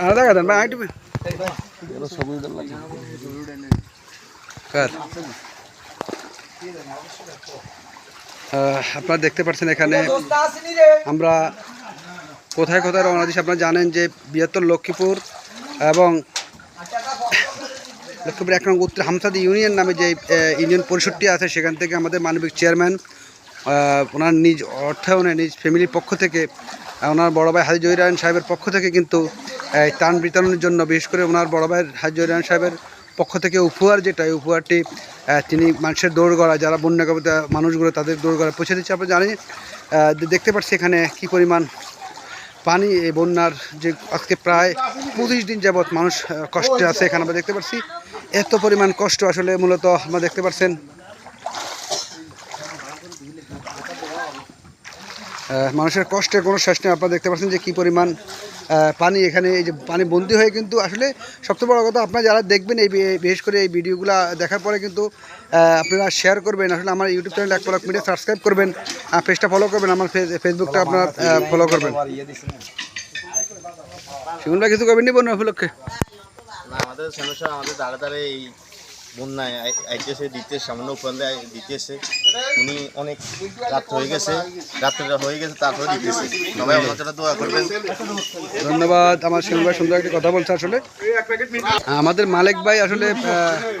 আলাদা কথা ভাই আইটু কার? আপনারা দেখতে পাচ্ছেন এখানে আমরা কোথায় কোথায় রওনা দিচ্ছি আপনারা জানেন যে বৃহত্তর লক্ষ্মীপুর এবং লক্ষ্মীপুর এক নং উত্তর হামসাদি ইউনিয়ন নামে যে ইউনিয়ন পরিষদটি আছে সেখান থেকে আমাদের মানবিক চেয়ারম্যান ওনার নিজ অর্থায়নে নিজ ফ্যামিলির পক্ষ থেকে ওনার বড় ভাই হাজি জহিরায়ন সাহেবের পক্ষ থেকে কিন্তু, এই ত্রাণ বিতরণের জন্য, বিশেষ করে ওনার বড় ভাই হাজি জহিরায়ন সাহেবের পক্ষ থেকে উপহার যেটা, এই উপহারটি তিনি মানুষের দৌড় গড়া যারা বন্যা কবিতা মানুষগুলো তাদের দৌড় গড়া পৌঁছে দিচ্ছে। আমরা জানি দেখতে পাচ্ছি এখানে কি পরিমাণ পানি, এই বন্যার যে আজকে প্রায় পঁচিশ দিন যাবৎ মানুষ কষ্টে আছে এখানে আমরা দেখতে পাচ্ছি। এত পরিমাণ কষ্ট আসলে মূলত আমরা দেখতে পাচ্ছেন। মানুষের কষ্টের কোনো শেষ নেই। আপনারা দেখতে পাচ্ছেন যে কী পরিমাণ পানি এখানে, এই যে পানি বন্দি হয়ে কিন্তু আসলে সবচেয়ে বড় কথা, আপনারা যারা দেখবেন এই বিশেষ করে এই ভিডিওগুলো দেখার পরে কিন্তু আপনারা শেয়ার করবেন। আসলে আমার ইউটিউব চ্যানেল এক পলক মিডিয়া সাবস্ক্রাইব করবেন পেজটা ফলো করবেন, আমার ফেস- ফেসবুকটা আপনারা ফলো করবেন। সেগুলো কিছু করবেন নি বন্যা উপলক্ষে আমাদের সমস্যা, আমাদের এই বন্যায় আইতেছে দিতে সামান্য উপরে দিতেছে। উনি অনেক রাত হয়ে গেছে রাত্রিটা হয়ে গেছে তারপরে দিতেছে। সবাই আমার জন্য দোয়া করবেন। ধন্যবাদ আমার ভাই সুন্দর একটি কথা বলছে আসলে। আমাদের মালিক ভাই আসলে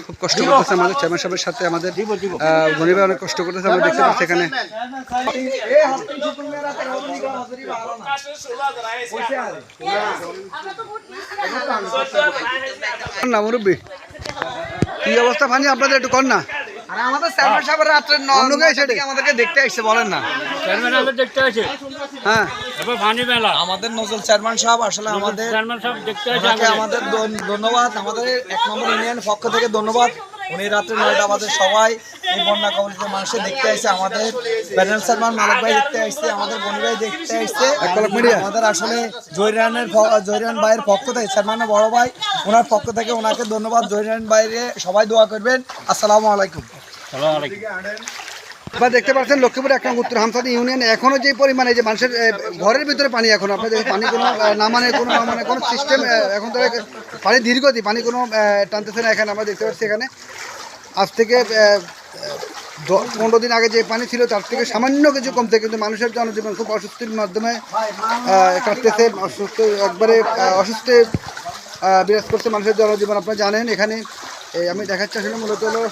খুব কষ্ট করতেছে আমাদের চেয়ারম্যান সাহেবের সাথে আমাদের গনি ভাই অনেক কষ্ট করতেছে আমরা দেখতে পাচ্ছি এখানে। না মুরব্বী? কি অবস্থা ফানি আপনাদের একটু কর না। আর আমাদের স্যার রাত্রে। আমাদেরকে দেখতে আসছে বলেন না। চেয়ারম্যান আমাদের দেখতে হ্যাঁ। এবার ভানি মেলা। আমাদের নজরুল চেয়ারম্যান সাহেব আসলে আমাদের চেয়ারম্যান সাহেব দেখতে আছে আমাদের। ধন্যবাদ। আমাদের এক নম্বর ইউনিয়ন পক্ষ থেকে ধন্যবাদ। উনি রাত্রে নয়টা বাজে সবাই এই বন্যা কবলিত মানুষের দেখতে আসছে আমাদের প্যানেল চেয়ারম্যান মালিক ভাই দেখতে আসছে আমাদের বনি ভাই দেখতে আসছে আমাদের আসলে জয়রানের জয়রান ভাইয়ের পক্ষ থেকে চেয়ারম্যানের বড় ভাই ওনার পক্ষ থেকে ওনাকে ধন্যবাদ। জয়রান বাইরে সবাই দোয়া করবেন। আসসালামু আলাইকুম। আসসালামু আলাইকুম। আপনারা দেখতে পাচ্ছেন লক্ষ্মীপুর এক উত্তর হামসাদি ইউনিয়নে। এখনও যে পরিমাণে যে মানুষের ঘরের ভিতরে পানি এখন আপনাদের পানি কোনো আহ, না মানে কোনো না মানে কোনো সিস্টেম এখন তো পানি দীর্ঘতি পানি কোনো টানতেছে না এখানে আমরা দেখতে পাচ্ছি এখানে। আজ থেকে পনেরো দিন আগে যে পানি ছিল তার থেকে সামান্য কিছু কমতে কিন্তু মানুষের জনজীবন খুব অসুস্থির মাধ্যমে কাটতেছে অসুস্থ একবারে অসুস্থে বিরাজ করছে মানুষের জনজীবন আপনারা জানেন এখানে। আমি দেখাচ্ছি আসলে মূলত হলো